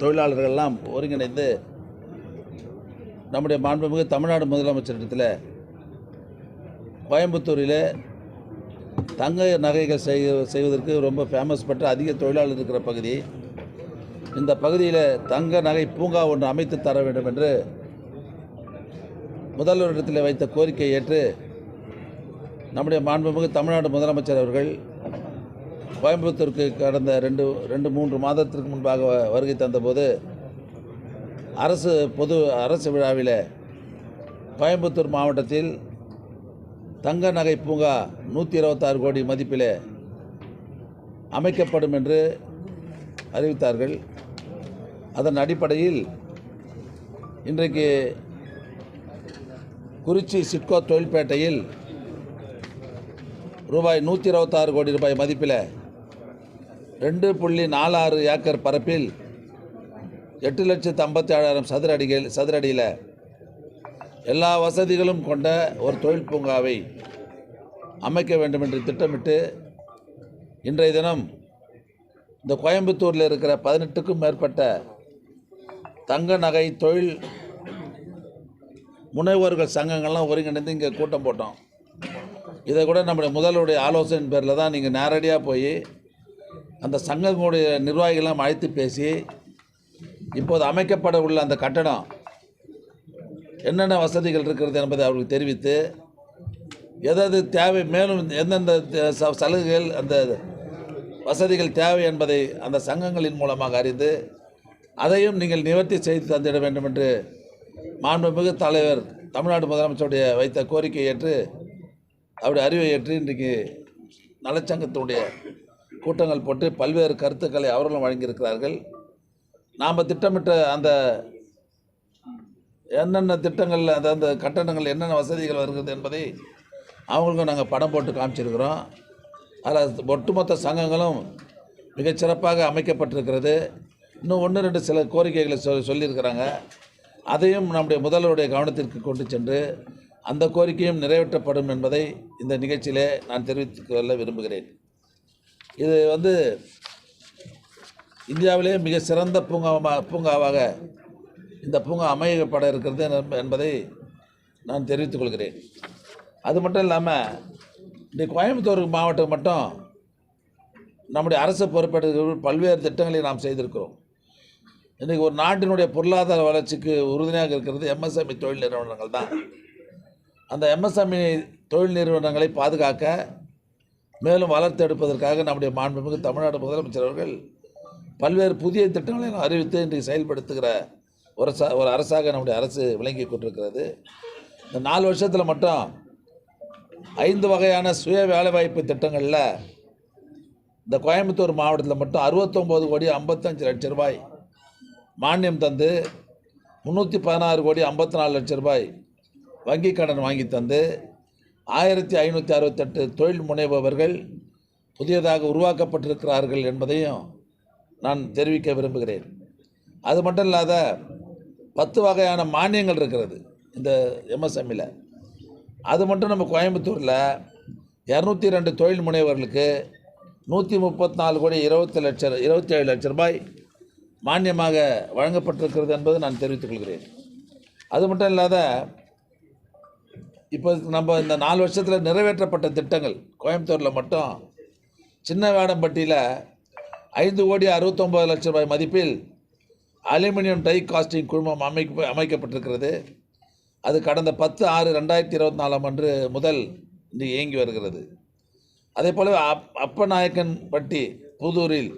தொழிலாளர்கள்லாம் ஒருங்கிணைந்து நம்முடைய மாண்புமிகு தமிழ்நாடு முதலமைச்சரிடத்தில் கோயம்புத்தூரில் தங்க நகைகள் செய் செய்வதற்கு ரொம்ப ஃபேமஸ் பெற்ற அதிக தொழிலாளர் இருக்கிற பகுதி. இந்த பகுதியில் தங்க நகை பூங்கா ஒன்று அமைத்து தர வேண்டும் என்று முதல்வரிடத்தில் வைத்த கோரிக்கையை ஏற்று நம்முடைய மாண்புமிகு தமிழ்நாடு முதலமைச்சர் அவர்கள் கோயம்புத்தூருக்கு கடந்த ரெண்டு ரெண்டு மூன்று மாதத்திற்கு முன்பாக வருகை தந்தபோது அரசு பொது அரசு விழாவில் கோயம்புத்தூர் மாவட்டத்தில் தங்க நகை பூங்கா நூற்றி இருபத்தாறு கோடி மதிப்பில் அமைக்கப்படும் என்று அறிவித்தார்கள். அதன் அடிப்படையில் இன்றைக்கு குறிச்சி சிட்கோ தொழில்பேட்டையில் ரூபாய் நூற்றி இருபத்தாறு கோடி ரூபாய் மதிப்பில் ரெண்டு புள்ளி நாலாறு ஏக்கர் பரப்பில் எட்டு லட்சத்து ஐம்பத்தி ஏழாயிரம் சதுர அடிகள் சதுர அடியில் எல்லா வசதிகளும் கொண்ட ஒரு தொழில் பூங்காவை அமைக்க வேண்டும் என்று திட்டமிட்டு இன்றைய தினம் இந்த கோயம்புத்தூரில் இருக்கிற பதினெட்டுக்கும் மேற்பட்ட தங்க நகை தொழில் முனைவோர்கள் சங்கங்கள்லாம் ஒருங்கிணைந்து இங்கே கூட்டம் போட்டோம். இதை கூட நம்முடைய முதல்வருடைய ஆலோசனை பேரில் தான் நீங்கள் நேரடியாக போய் அந்த சங்கங்களுடைய நிர்வாகிகளாம் அழைத்து பேசி இப்போது அமைக்கப்பட உள்ள அந்த கட்டடம் என்னென்ன வசதிகள் இருக்கிறது என்பதை அவர்களுக்கு தெரிவித்து எதாவது தேவை மேலும் எந்தெந்த ச- சலுகைகள் அந்த வசதிகள் தேவை என்பதை அந்த சங்கங்களின் மூலமாக அறிந்து அதையும் நீங்கள் நிவர்த்தி செய்து தந்திட வேண்டும் என்று மாண்புமிகு தலைவர் தமிழ்நாடு முதலமைச்சருடைய வைத்த கோரிக்கை ஏற்று அவருடைய அறிவை ஏற்று இன்றைக்கு நலச்சங்கத்தினுடைய கூட்டங்கள் போட்டு பல்வேறு கருத்துக்களை அவர்களும் வழங்கியிருக்கிறார்கள். நாம் திட்டமிட்ட அந்த என்னென்ன திட்டங்கள் அந்த அந்த கட்டணங்கள் என்னென்ன வசதிகள் வருகிறது என்பதை அவங்களுக்கும் நாங்கள் படம் போட்டு காமிச்சிருக்கிறோம். அதில் ஒட்டுமொத்த சங்கங்களும் மிகச்சிறப்பாக அமைக்கப்பட்டிருக்கிறது. இன்னும் ஒன்று ரெண்டு சில கோரிக்கைகளை சொல் சொல்லியிருக்கிறாங்க. அதையும் நம்முடைய முதல்வருடைய கவனத்திற்கு கொண்டு சென்று அந்த கோரிக்கையும் நிறைவேற்றப்படும் என்பதை இந்த நிகழ்ச்சியிலே நான் தெரிவித்துக் கொள்ள விரும்புகிறேன். இது வந்து இந்தியாவிலேயே மிக சிறந்த பூங்கா பூங்காவாக இந்த பூங்கா அமையப்பட இருக்கிறது என்ப- என்பதை நான் தெரிவித்துக் கொள்கிறேன். அது மட்டும் இல்லாமல் இந்த கோயம்புத்தூர் மாவட்டம் மட்டும் நம்முடைய அரசு பொறுப்பேற்ற பல்வேறு திட்டங்களை நாம் செய்திருக்கிறோம். இன்றைக்கி ஒரு நாட்டினுடைய பொருளாதார வளர்ச்சிக்கு உறுதுணையாக இருக்கிறது எம்எஸ்எம்இ தொழில் நிறுவனங்கள் தான். அந்த எம்எஸ்எம்இ தொழில் நிறுவனங்களை பாதுகாக்க மேலும் வளர்த்தெடுப்பதற்காக நம்முடைய மாண்புமிகு தமிழ்நாடு முதலமைச்சர் அவர்கள் பல்வேறு புதிய திட்டங்களை அறிவித்து இன்றைக்கு செயல்படுத்துகிற ஒரு ச ஒரு அரசாக நம்முடைய அரசு விளங்கி கொண்டிருக்கிறது. இந்த நாலு வருஷத்தில் மட்டும் ஐந்து வகையான சுய வேலைவாய்ப்பு திட்டங்களில் இந்த கோயம்புத்தூர் மாவட்டத்தில் மட்டும் அறுபத்தொம்போது கோடி ஐம்பத்தஞ்சு லட்ச ரூபாய் மானியம் தந்து முந்நூற்றி பதினாறு கோடி ஐம்பத்தி நாலு லட்ச ரூபாய் வங்கி கடன் வாங்கி தந்து ஆயிரத்தி ஐநூற்றி அறுபத்தெட்டு தொழில் முனைபவர்கள் புதியதாக உருவாக்கப்பட்டிருக்கிறார்கள் என்பதையும் நான் தெரிவிக்க விரும்புகிறேன். அது மட்டும் இல்லாத பத்து வகையான மானியங்கள் இருக்கிறது இந்த எம்எஸ்எம்மில் அது மட்டும் நம்ம கோயம்புத்தூரில் இரநூத்தி ரெண்டு தொழில் முனைவர்களுக்கு நூற்றி முப்பத்தி நாலு கோடி இருபத்தி லட்சம் இருபத்தி ஏழு லட்ச ரூபாய் மானியமாக வழங்கப்பட்டிருக்கிறது என்பது நான் தெரிவித்துக் கொள்கிறேன். அது மட்டும் இல்லாத இப்போ நம்ம இந்த நாலு வருஷத்தில் நிறைவேற்றப்பட்ட திட்டங்கள் கோயம்புத்தூரில் மட்டும் சின்ன வேடம்பட்டியில் ஐந்து கோடி அறுபத்தொம்பது லட்சம் ரூபாய் மதிப்பில் அலுமினியம் டை காஸ்டிங் குழுமம் அமைக்க அமைக்கப்பட்டிருக்கிறது. அது கடந்த பத்து ஆறு ரெண்டாயிரத்தி இருபத்தி நாலாம் அன்று முதல் இன்று இயங்கி வருகிறது. அதே போல் அப் அப்பநாயக்கன் பட்டி புதூரில்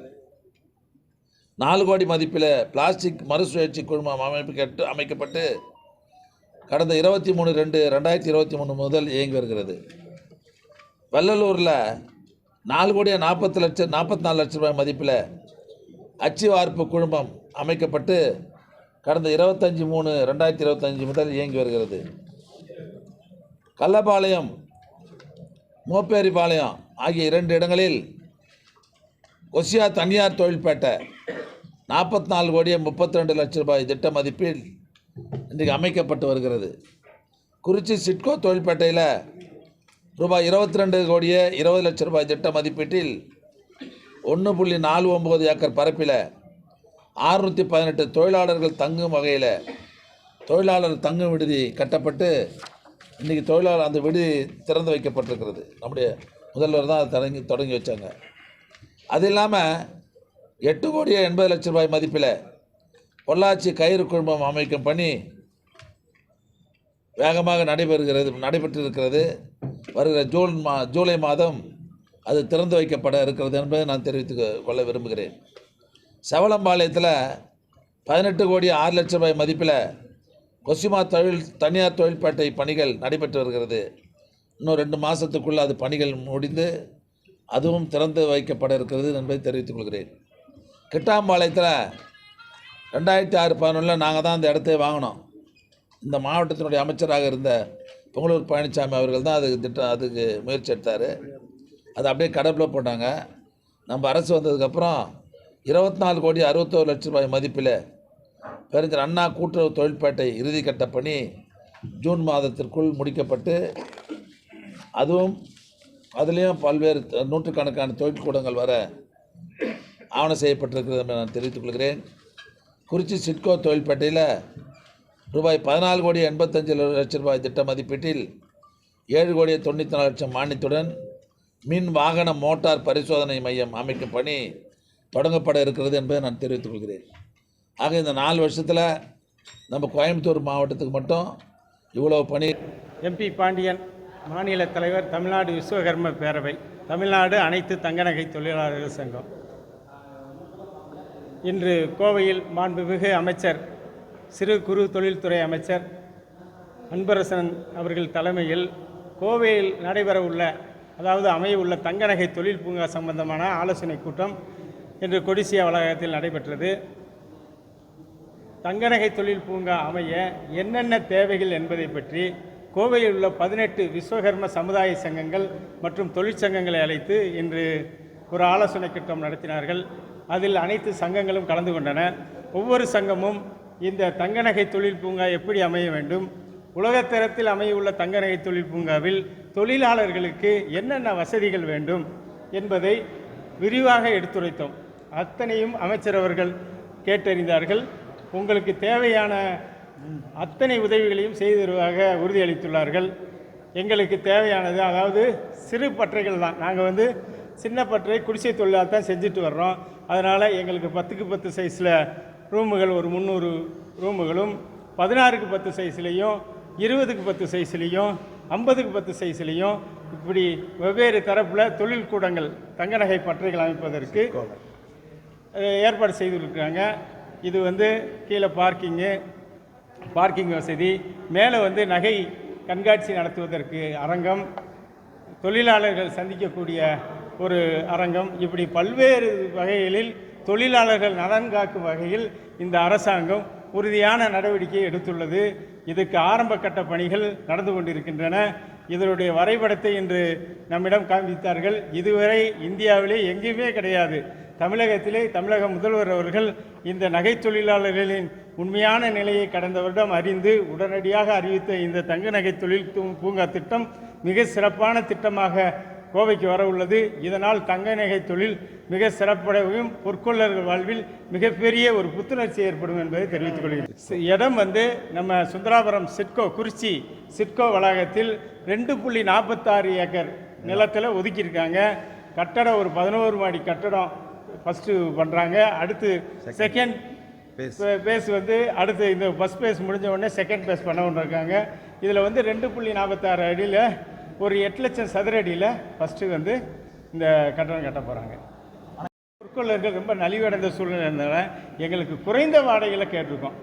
நாலு கோடி மதிப்பில் பிளாஸ்டிக் மறுசுழற்சி குழுமம் அமைக்கப்பட்டு அமைக்கப்பட்டு கடந்த இருபத்தி மூணு ரெண்டு ரெண்டாயிரத்தி இருபத்தி மூணு முதல் இயங்கி வருகிறது. வெள்ளலூரில் நாலு கோடியே நாற்பத்தி லட்சம் நாற்பத்தி நாலு லட்ச ரூபாய் மதிப்பில் அச்சு வார்ப்பு குழுமம் அமைக்கப்பட்டு கடந்த இருபத்தஞ்சி மூணு ரெண்டாயிரத்தி இருபத்தஞ்சி முதல் இயங்கி வருகிறது. கள்ளபாளையம் மோப்பேரிபாளையம் ஆகிய இரண்டு இடங்களில் கொசியா தனியார் தொழில்பேட்டை நாற்பத்தி நாலு கோடியே முப்பத்தி ரெண்டு லட்ச ரூபாய் திட்ட மதிப்பில் இன்றைக்கு அமைக்கப்பட்டு வருகிறது. குறிச்சி சிட்கோ தொழில்பேட்டையில் ரூபாய் இருபத்தி ரெண்டு கோடியே இருபது லட்சம் ரூபாய் திட்ட மதிப்பீட்டில் ஒன்று புள்ளி நாலு ஒம்பது ஏக்கர் பரப்பில் ஆறுநூற்றி பதினெட்டு தொழிலாளர்கள் தங்கும் வகையில் தொழிலாளர் தங்கும் விடுதி கட்டப்பட்டு இன்றைக்கி தொழிலாளர் அந்த விடுதி திறந்து வைக்கப்பட்டிருக்கிறது. நம்முடைய முதல்வர் தான் அதை தொடங்கி தொடங்கி வச்சாங்க. அது இல்லாமல் எட்டு கோடியே எண்பது லட்ச ரூபாய் மதிப்பில் பொள்ளாச்சி கயிறு குழுமம் அமைக்கும் பணி வேகமாக நடைபெறுகிறது நடைபெற்றிருக்கிறது. வருகிற ஜூன் மா ஜூலை மாதம் அது திறந்து வைக்கப்பட இருக்கிறது என்பதை நான் தெரிவித்து கொள்ள விரும்புகிறேன். செவலம்பாளையத்தில் பதினெட்டு கோடி ஆறு லட்சம் ரூபாய் மதிப்பில் கொசிமா தொழில் தனியார் தொழில்பேட்டை பணிகள் நடைபெற்று வருகிறது. இன்னும் ரெண்டு மாதத்துக்குள்ளே அது பணிகள் முடிந்து அதுவும் திறந்து வைக்கப்பட இருக்கிறது என்பதை தெரிவித்துக் கொள்கிறேன். கிட்டாம்பாளையத்தில் ரெண்டாயிரத்தி ஆறு பதினொன்றில் நாங்கள் தான் அந்த இடத்தை வாங்கினோம். இந்த மாவட்டத்தினுடைய அமைச்சராக இருந்த பொங்கலூர் பழனிசாமி அவர்கள் தான் அதுக்கு திட்டம் அதுக்கு முயற்சி எடுத்தார். அது அப்படியே கடப்பில் போட்டாங்க. நம்ம அரசு வந்ததுக்கப்புறம் இருபத்தி நாலு கோடி அறுபத்தோரு லட்ச ரூபாய் மதிப்பில் பெருஞ்சர் அண்ணா கூட்டுறவு தொழிற்பேட்டை இறுதிக்கட்ட பணி ஜூன் மாதத்திற்குள் முடிக்கப்பட்டு அதுவும் அதுலேயும் பல்வேறு நூற்றுக்கணக்கான தொழிற்கூடங்கள் வர ஆவணம் செய்யப்பட்டிருக்கிறது என்று நான் தெரிவித்துக் கொள்கிறேன். குறிச்சி சிட்கோ தொழில்பேட்டையில் ரூபாய் பதினாலு கோடி எண்பத்தஞ்சு லட்சம் ரூபாய் திட்ட மதிப்பீட்டில் ஏழு கோடி தொண்ணூற்றி நாலு லட்சம் மானியத்துடன் மின் வாகன மோட்டார் பரிசோதனை மையம் அமைக்கும் பணி தொடங்கப்பட இருக்கிறது என்பதை நான் தெரிவித்துக் கொள்கிறேன். ஆக இந்த நாலு வருஷத்தில் நம்ம கோயம்புத்தூர் மாவட்டத்துக்கு மட்டும் இவ்வளோ பணி எம்பி பாண்டியன் மாநில தலைவர் தமிழ்நாடு விஸ்வகர்ம பேரவை தமிழ்நாடு அனைத்து தங்கநகை தொழிலாளர்கள் சங்கம். இன்று கோவையில் மாண்புமிகு அமைச்சர் சிறு குறு தொழில்துறை அமைச்சர் அன்பரசன் அவர்கள் தலைமையில் கோவையில் நடைபெறவுள்ள அதாவது அமையவுள்ள தங்கநகை தொழில் பூங்கா சம்பந்தமான ஆலோசனை கூட்டம் இன்று கொடிசியா வளாகத்தில் நடைபெற்றது. தங்கநகை தொழில் பூங்கா அமைய என்னென்ன தேவைகள் என்பதை பற்றி கோவையில் உள்ள பதினெட்டு விஸ்வகர்ம சமுதாய சங்கங்கள் மற்றும் தொழிற்சங்கங்களை அழைத்து இன்று ஒரு ஆலோசனை கூட்டம் நடத்தினார்கள். அதில் அனைத்து சங்கங்களும் கலந்து கொண்டன. ஒவ்வொரு சங்கமும் இந்த தங்கநகை தொழில் பூங்கா எப்படி அமைய வேண்டும்? உலகத்தரத்தில் அமையவுள்ள தங்கநகை தொழில் பூங்காவில் தொழிலாளர்களுக்கு என்னென்ன வசதிகள் வேண்டும் என்பதை விரிவாக எடுத்துரைத்தோம். அத்தனையும் அமைச்சர் அவர்கள் கேட்டறிந்தார்கள். உங்களுக்கு தேவையான அத்தனை உதவிகளையும் செய்து தருவாக உறுதியளித்துள்ளார்கள். எங்களுக்கு தேவையானது அதாவது சிறு பற்றைகள் தான். நாங்கள் வந்து சின்ன பற்றை குடிசை தொழிலாக தான் செஞ்சுட்டு வர்றோம். அதனால் எங்களுக்கு பத்துக்கு பத்து சைஸில் ரூமுகள் ஒரு முந்நூறு ரூமுகளும் பதினாறுக்கு பத்து சைஸ்லேயும் இருபதுக்கு பத்து சைஸ்லேயும் ஐம்பதுக்கு பத்து சைஸ்லேயும் இப்படி வெவ்வேறு தரப்பில் தொழில் கூடங்கள் தங்கநகை பற்றைகள் அமைப்பதற்கு ஏற்பாடு செய்துருக்குறாங்க. இது வந்து கீழே பார்க்கிங்கு பார்க்கிங் வசதி. மேலே வந்து நகை கண்காட்சி நடத்துவதற்கு அரங்கம். தொழிலாளர்கள் சந்திக்கக்கூடிய ஒரு அரங்கம். இப்படி பல்வேறு வகைகளில் தொழிலாளர்கள் நலன் காக்கும் வகையில் இந்த அரசாங்கம் உறுதியான நடவடிக்கை எடுத்துள்ளது. இதுக்கு ஆரம்ப கட்ட பணிகள் நடந்து கொண்டிருக்கின்றன. இதனுடைய வரைபடத்தை இன்று நம்மிடம் காண்பித்தார்கள். இதுவரை இந்தியாவிலே எங்கேயுமே கிடையாது. தமிழகத்திலே தமிழக முதல்வர் அவர்கள் இந்த நகை தொழிலாளர்களின் உண்மையான நிலையை கடந்த வருடம் அறிந்து உடனடியாக அறிவித்த இந்த தங்க நகை தொழில் பூங்கா திட்டம் மிக சிறப்பான திட்டமாக கோவைக்கு வர உள்ளது. இதனால் தங்க நகை தொழில் மிக சிறப்படையும் பொற்கொள்ளர்கள் வாழ்வில் மிகப்பெரிய ஒரு புத்துணர்ச்சி ஏற்படும் என்பதை தெரிவித்துக் கொள்கிறேன். இடம் வந்து நம்ம சுந்தராபுரம் சிட்கோ குறிச்சி சிட்கோ வளாகத்தில் ரெண்டு புள்ளி நாற்பத்தாறு ஏக்கர் நிலத்தில் ஒதுக்கியிருக்காங்க. கட்டடம் ஒரு பதினோரு மாடி கட்டடம் ஃபஸ்ட்டு பண்ணுறாங்க அடுத்து செகண்ட் பேஸ் வந்து அடுத்து இந்த ஃபஸ்ட் பேஸ் முடிஞ்ச உடனே செகண்ட் பேஸ் பண்ண இருக்காங்க. இதில் வந்து ரெண்டு புள்ளி நாற்பத்தாறு அடியில் ஒரு எட்டு லட்சம் சதுர அடியில் ஃபஸ்ட்டு வந்து இந்த கட்டணம் கட்ட போகிறாங்க பொற்கொள்ளர்கள் ரொம்ப நலிவடைந்த சூழ்நிலை இருந்தனால எங்களுக்கு குறைந்த வாடகையில் கேட்டிருக்கோம்.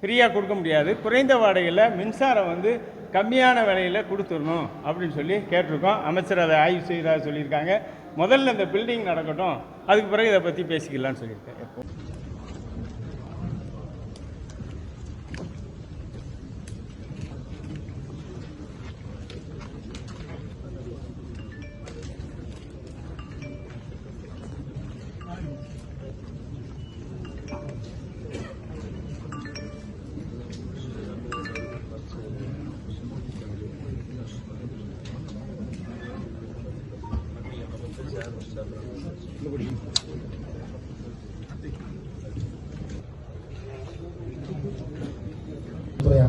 ஃப்ரீயாக கொடுக்க முடியாது. குறைந்த வாடகையில் மின்சாரம் வந்து கம்மியான விலையில் கொடுத்துடணும் அப்படின்னு சொல்லி கேட்டிருக்கோம். அமைச்சர் அதை ஆய்வு செய்தா சொல்லியிருக்காங்க. முதல்ல இந்த பில்டிங் நடக்கட்டும். அதுக்கு பிறகு இதை பற்றி பேசிக்கலாம்னு சொல்லியிருக்கேன்.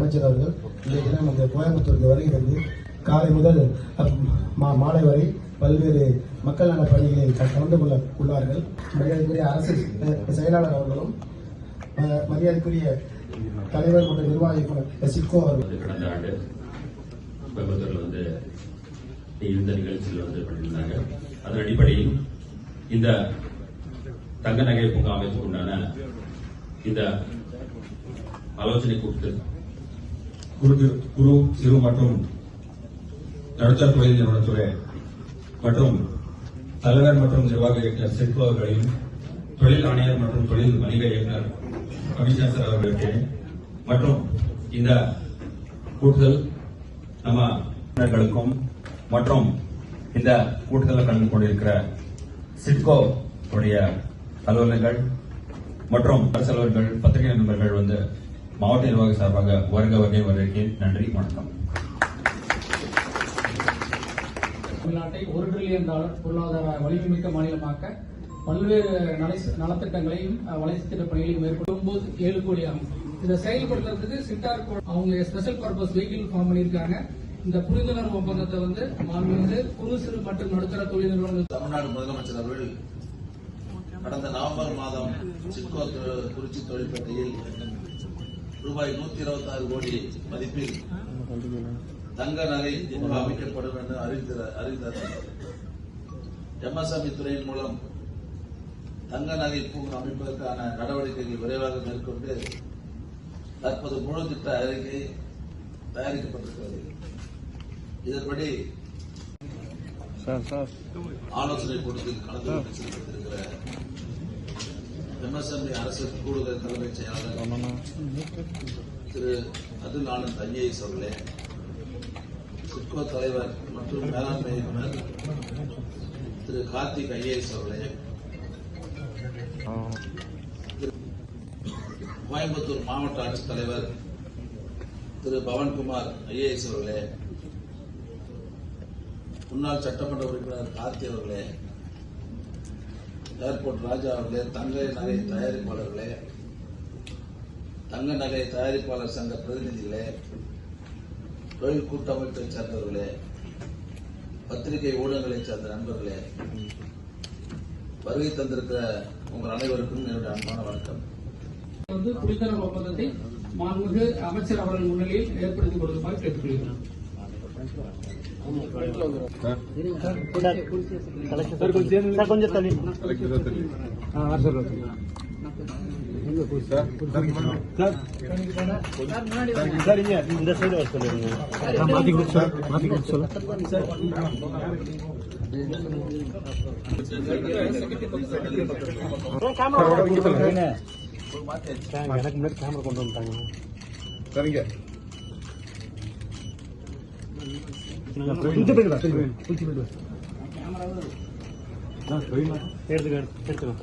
அமைச்சர் அவர்கள் இன்றைய தினம் இந்த கோயம்புத்தூருக்கு வருகிறது. காலை முதல் மா- மாலை வரை பல்வேறு மக்கள் நல பணிகளில் கலந்து கொள்ள உள்ளார்கள். மரியாதைக்குரிய அரசு செயலாளர் அவர்களும் மரியாதைக்குரிய தலைவர் மற்றும் நிர்வாகி சிக்கோ அவர்கள். கடந்த ஆண்டு கோயம்புத்தூரில் வந்து இந்த நிகழ்ச்சியில் வந்து பண்ணியிருந்தாங்க அதன் அடிப்படையில் இந்த தங்க நகை பூங்கா அமைப்புக்கு உண்டான இந்த ஆலோசனை கூட்டத்தில் குறு சிறு மற்றும் நடுத்தர தொழில் நிறுவனத்துறை மற்றும் தலைவர் மற்றும் நிர்வாக இயக்குநர் சிற்பு அவர்களையும் தொழில் ஆணையர் மற்றும் தொழில் வணிக இயக்குநர் கமிஷனர் சார் அவர்களுக்கு மற்றும் இந்த கூட்டுதல் நம்ம மற்றும் இந்த கூட்டத்தில் கலந்து கொண்டிருக்கிற சிட்கோ உடைய அலுவலர்கள் மற்றும் அரசு அலுவலர்கள் பத்திரிகை நண்பர்கள் வந்து மாவட்ட நிர்வாக சார்பாக வருக வகை வரவேற்கிறேன் நன்றி வணக்கம். தமிழ்நாட்டை ஒரு டிரில்லியன் டாலர் பொருளாதார வலிமைமிக்க மாநிலமாக்க பல்வேறு நலை நலத்திட்டங்களையும் திட்ட பணிகளையும் மேற்கொள்ளும் போது ஏழு கோடி ஆகும். இதை செயல்படுத்துறதுக்கு சிட்டார் அவங்க ஸ்பெஷல் பர்பஸ் வெஹிக்கிள் ஃபார்ம் பண்ணியிருக்காங்க. இந்த புரிந்துணர்வு ஒப்பந்தத்தை வந்து மாண்புமிகு குறு சிறு மற்றும் நடுத்தர தொழில் நிறுவனங்கள் தமிழ்நாடு முதலமைச்சர் அவர்கள் கடந்த நவம்பர் மாதம் சிட்கோ குறிச்சி தொழிற்பேட்டையில் ரூபாய் நூத்தி இருபத்தி ஆறு கோடி மதிப்பில் தங்க நகை அமைக்கப்படும் என்று அறிவித்த- அறிவித்தார் எம்எஸ்எம்இ துறையின் மூலம் தங்க நகை பூங்கா அமைப்பதற்கான நடவடிக்கைகள் விரைவாக மேற்கொண்டு தற்போது முழு திட்ட அறிக்கை தயாரிக்கப்பட்டிருக்கிறது. இதன்படி ஆலோசனை கூட்டத்தில் கலந்து எம்எஸ்எம்இ அரசு கூடுதல் தலைமைச் செயலாளர் திரு அதுல் ஆனந்த் ஐஏஎஸ் அவர்களே சிட்கோ தலைவர் மற்றும் மேலாண்மை இயக்குனர் திரு கார்த்திக் ஐஏஎஸ் அவர்களே கோயம்புத்தூர் மாவட்ட ஆட்சித்தலைவர் திரு பவன்குமார் ஐஏஎஸ் அவர்களே முன்னாள் சட்டமன்ற உறுப்பினர் கார்த்தி அவர்களே ஏர்போர்ட் ராஜா அவர்களே தங்க நகை தயாரிப்பாளர்களே தங்க நகை தயாரிப்பாளர் சங்க பிரதிநிதிகளே தொழில் கூட்டமைப்பை சேர்ந்தவர்களே பத்திரிகை ஊடகங்களைச் சேர்ந்த நண்பர்களே வருகை தந்திருக்கிற உங்கள் அனைவருக்கும் என்னுடைய அன்பான வணக்கம். வந்து புரிந்துணர்வு ஒப்பந்தத்தை மாண்புமிகு அமைச்சர் அவர்கள் முன்னிலையில் ஏற்படுத்தி கொடுக்குமாறு சார் கொஞ்சம் தள்ளி சரிங்க இந்த சைடு வர சொல்லுங்க மாத்தி கொடுத்து எனக்கு முன்னாடி கேமரா கொண்டு வந்துட்டாங்க சரிங்க கேட்டுக்கொள்கிறோம்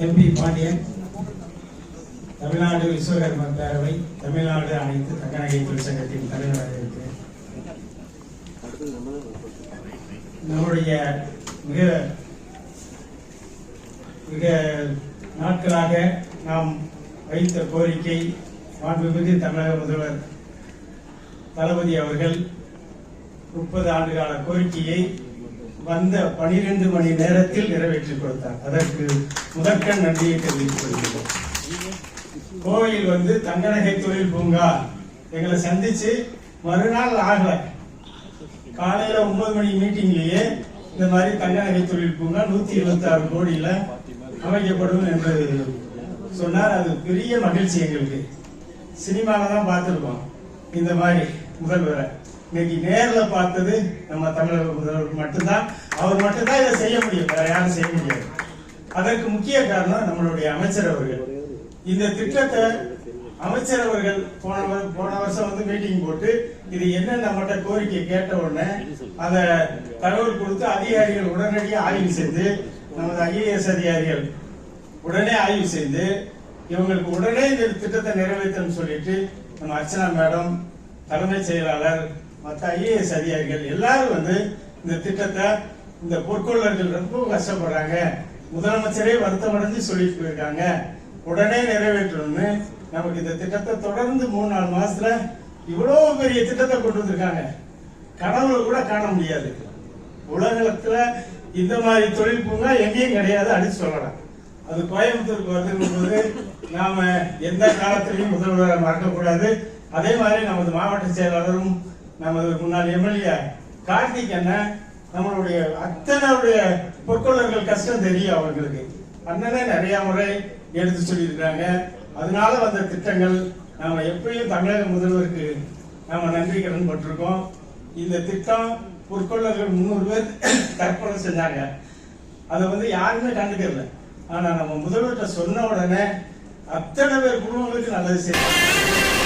எம்பி பாண்டியன். விஸ்வகர்ம பேரவை தமிழ்நாடு அனைத்து தக்கநகை தொழிற்சங்கத்தின் தலைவராக இருக்கிறேன் நம்முடைய மிக மிக நாட்களாக நாம் வைத்த கோரிக்கை மாண்புமிகு தமிழக முதல்வர் தளபதி அவர்கள் முப்பது ஆண்டுகால கோரிக்கையை வந்த பனிரெண்டு மணி நேரத்தில் நிறைவேற்றி கொடுத்தார். அதற்கு முதற்கண் நன்றியை தெரிவித்துக் கொள்கிறோம் கோவில் வந்து தங்கநகை தொழில் பூங்கா. எங்களை சந்திச்சு மறுநாள் ஆகல. காலையில ஒன்பது மணி மீட்டிங்லயே இந்த மாதிரி தங்கநகை தொழில் பூங்கா நூத்தி இருபத்தி ஆறு கோடியில அமைக்கப்படும் என்று சொன்னார். அது பெரிய மகிழ்ச்சி எங்களுக்கு. சினிமால தான் பார்த்துருக்கோம். இந்த மாதிரி முதல்வரை. இன்னைக்கு நேரில் பார்த்தது நம்ம தமிழக முதல்வர் மட்டும்தான். அவர் மட்டும்தான் இதை செய்ய முடியும். வேற யாரும் செய்ய முடியாது. அதற்கு முக்கிய காரணம் நம்மளுடைய அமைச்சர் அவர்கள். இந்த திட்டத்தை அமைச்சர் அவர்கள் போன போன வருஷம் வந்து மீட்டிங் போட்டு இது என்ன நம்மகிட்ட கோரிக்கை கேட்ட உடனே அந்த தகவல் கொடுத்து அதிகாரிகள் உடனடியாக ஆய்வு செய்து நமது ஐஏஎஸ் அதிகாரிகள் உடனே ஆய்வு செய்து இவங்களுக்கு உடனே இந்த திட்டத்தை நிறைவேற்றணும்னு சொல்லிட்டு நம்ம அர்ச்சனா மேடம் தலைமைச் செயலாளர் மற்ற ஐஏஎஸ் அதிகாரிகள் எல்லாரும் வந்து இந்த திட்டத்தை இந்த பொற்கொள்ளர்கள் ரொம்ப கஷ்டப்படுறாங்க. முதலமைச்சரே வருத்தம் அடைஞ்சு சொல்லிட்டு போயிருக்காங்க. உடனே நிறைவேற்றணும்னு நமக்கு இந்த திட்டத்தை தொடர்ந்து மூணு நாலு மாசத்துல இவ்வளவு பெரிய திட்டத்தை கொண்டு வந்திருக்காங்க. கனவுல கூட காண முடியாது. உலகத்துல இந்த மாதிரி தொழில் பூங்கா எங்கேயும் கிடையாது அடிச்சு சொல்லலாம். அது கோயம்புத்தூருக்கு வருதுங்கும்போது நாம எந்த காலத்திலையும் முதல்வரை மறக்கக்கூடாது. அதே மாதிரி நமது மாவட்ட செயலாளரும் நமது முன்னாள் எம்எல்ஏ கார்த்திக் அண்ணன் நம்மளுடைய அத்தனையுடைய பொற்கொள்ளர்கள் கஷ்டம் தெரியும் அவர்களுக்கு அண்ணனே நிறைய முறை எடுத்து சொல்லியிருக்கிறாங்க. அதனால வந்த திட்டங்கள் நாம எப்பயும் தமிழக முதல்வருக்கு நாம நன்றி கடன் பட்டிருக்கோம். இந்த திட்டம் பொற்கொள்ளர்கள் முந்நூறு பேர் தற்கொலை செஞ்சாங்க. அதை வந்து யாருமே கண்டுக்கல. ஆனா நம்ம முதல்வர்கிட்ட சொன்ன உடனே அத்தனை பேர் குடும்பங்களுக்கு நல்லது செய்யணும்